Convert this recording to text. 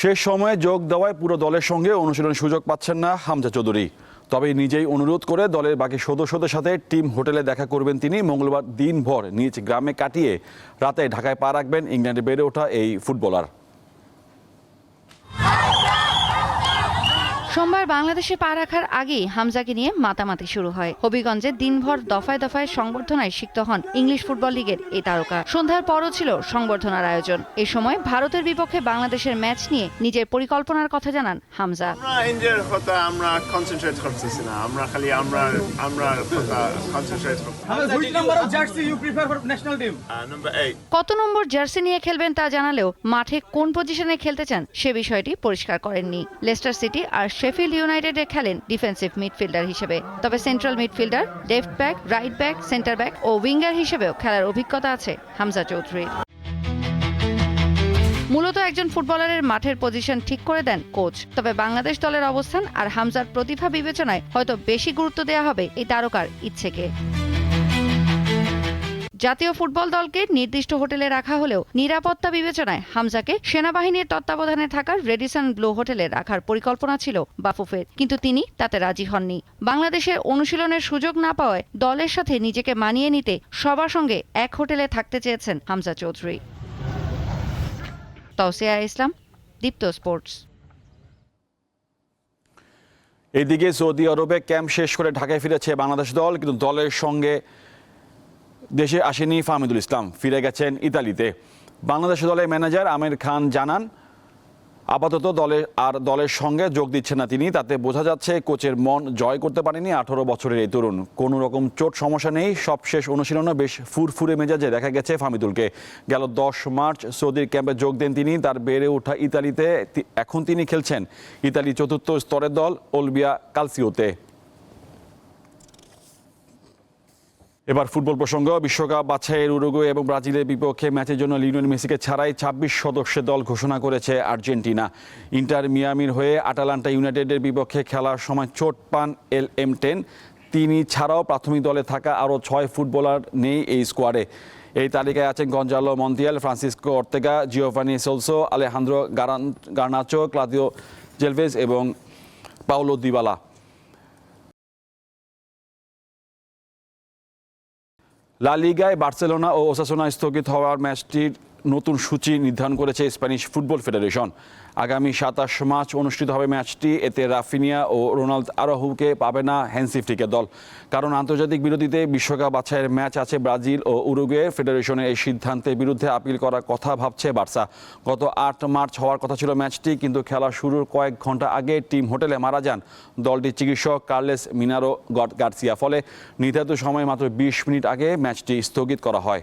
শেষ সময়ে যোগ দেওয়ায় পুরো দলের সঙ্গে অনুশীলন সুযোগ পাচ্ছেন না হামজা চৌধুরী। তবে নিজেই অনুরোধ করে দলের বাকি সদস্যদের সাথে টিম হোটেলে দেখা করবেন তিনি মঙ্গলবার দিনভর নিজ গ্রামে কাটিয়ে রাতে ঢাকায় পা রাখবেন ইংল্যান্ডে বেড়ে ওঠা এই ফুটবলার। সোমবার বাংলাদেশে পা রাখার আগেই হামজাকে নিয়ে মাতামাতি শুরু হয়। হবিগঞ্জে দিনভর দফায় দফায় সংবর্ধনায় সিক্ত হন ইংলিশ ফুটবল লিগের এই তারকা। সন্ধ্যার পরও ছিল সংবর্ধনার আয়োজন। এ সময় ভারতের বিপক্ষে বাংলাদেশের ম্যাচ নিয়ে নিজের পরিকল্পনার কথা জানান হামজা। কথা আমরা কনসেন্ট্রেট করতেছি না। আমরা খালি আমরা আমরা কথা কনসেন্ট্রেট করতেছি। Which number of jersey you prefer for national team? Number eight কত নম্বর জার্সি নিয়ে খেলবেন তা জানালেও মাঠে কোন পজিশনে খেলতে চান সে বিষয়টি পরিষ্কার করেননি। লেস্টার সিটি আর শেফিল্ড ইউনাইটেডে খেলেন ডিফেন্সিভ মিডফিল্ডার হিসেবে। তবে central midfielder left back right back centre back ও উইঙ্গার হিসেবেও খেলার অভিজ্ঞতা আছে হামজা চৌধুরীর। মূলত একজন ফুটবলারের মাঠের পজিশন ঠিক করে দেন কোচ তবে বাংলাদেশ দলের অবস্থান আর হামজার প্রতিভা বিবেচনায় হয়তো বেশি গুরুত্ব দেওয়া হবে এই তারকার ইচ্ছেকে। জাতীয় ফুটবল দলকে নির্দিষ্ট হোটেলে রাখা হলেও নিরাপত্তা বিবেচনায় হামজাকে সেনাবাহিনীর তত্ত্বাবধানে থাকা রেডিসন ব্লু হোটেলে রাখার পরিকল্পনা ছিল বাফুফের, কিন্তু তিনি তাতে রাজি হননি। বাংলাদেশের অনুশীলনের সুযোগ না পাওয়ায় দলের সাথে নিজেকে মানিয়ে নিতে সবার সঙ্গে এক হোটেলে থাকতে চেয়েছেন হামজা চৌধুরী। তৌসিয়া ইসলাম, দীপ্ত স্পোর্টস। এদিকে সৌদি আরবে ক্যাম্প শেষ করে ঢাকায় ফিরেছে বাংলাদেশ দল, কিন্তু দলের সঙ্গে দেশে আসেনি ফাহমিদুল ইসলাম, ফিরে গেছেন ইতালিতে। বাংলাদেশ দলের ম্যানেজার আমির খান জানান, আপাতত দলে আর দলের সঙ্গে যোগ দিচ্ছে না তিনি, তাতে বোঝা যাচ্ছে কোচের মন জয় করতে পারেনি আঠারো বছরের এই তরুণ। কোনো রকম চোট সমস্যা নেই সবশেষ অনুশীলনে বেশ ফুরফুরে মেজাজে দেখা গেছে ফামিদুলকে গেল দশ মার্চ, সৌদির ক্যাম্পে যোগ দেন তিনি, তার বেড়ে ওঠা ইতালিতে এখন তিনি খেলছেন। ইতালি চতুর্থ স্তরের দল, ওলবিয়া কালসিওতে। এবার ফুটবল প্রসঙ্গ, বিশ্বকাপ, বাছাইয়ের উরুগুয়ে এবং ব্রাজিলের বিপক্ষে ম্যাচের জন্য লিওনেল মেসিকে ছাড়াই ছাব্বিশ সদস্যের দল ঘোষণা করেছে আর্জেন্টিনা। ইন্টার মিয়ামির হয়ে আটালান্টা ইউনাইটেডের বিপক্ষে খেলার সময় চোট পান এল এম টেন। তিনি ছাড়াও প্রাথমিক দলে থাকা আরও ছয় ফুটবলার নেই এই স্কোয়াডে। এই তালিকায় আছেন Gonzalo Montiel, Francisco Ortega Giovani Celso, Alejandro গারান Garnacho, Claudio জেলভেজ এবং পাওলো দিবালা। লা লিগায় বার্সেলোনা ও ওসাসোনা স্থগিত হওয়ার ম্যাচটির নতুন সূচি নির্ধারণ করেছে স্প্যানিশ ফুটবল ফেডারেশন। আগামী সাতাশ মার্চ অনুষ্ঠিত হবে ম্যাচটি। এতে রাফিনিয়া ও রোনাল্ড আরহুকে পাবে না হ্যান্সিফটিকের দল। কারণ আন্তর্জাতিক বিরতিতে বিশ্বকাপ বাছাইয়ের ম্যাচ আছে ব্রাজিল ও উরুগুয়ে। ফেডারেশনের এই সিদ্ধান্তের বিরুদ্ধে আপিল করার কথা ভাবছে বার্সা। গত আট মার্চ হওয়ার কথা ছিল ম্যাচটি, কিন্তু খেলা শুরুর কয়েক ঘণ্টা আগে টিম হোটেলে মারা যান দলটির চিকিৎসক কার্লেস মিনারো গার্সিয়া। ফলে নির্ধারিত সময় মাত্র বিশ মিনিট আগে ম্যাচটি স্থগিত করা হয়।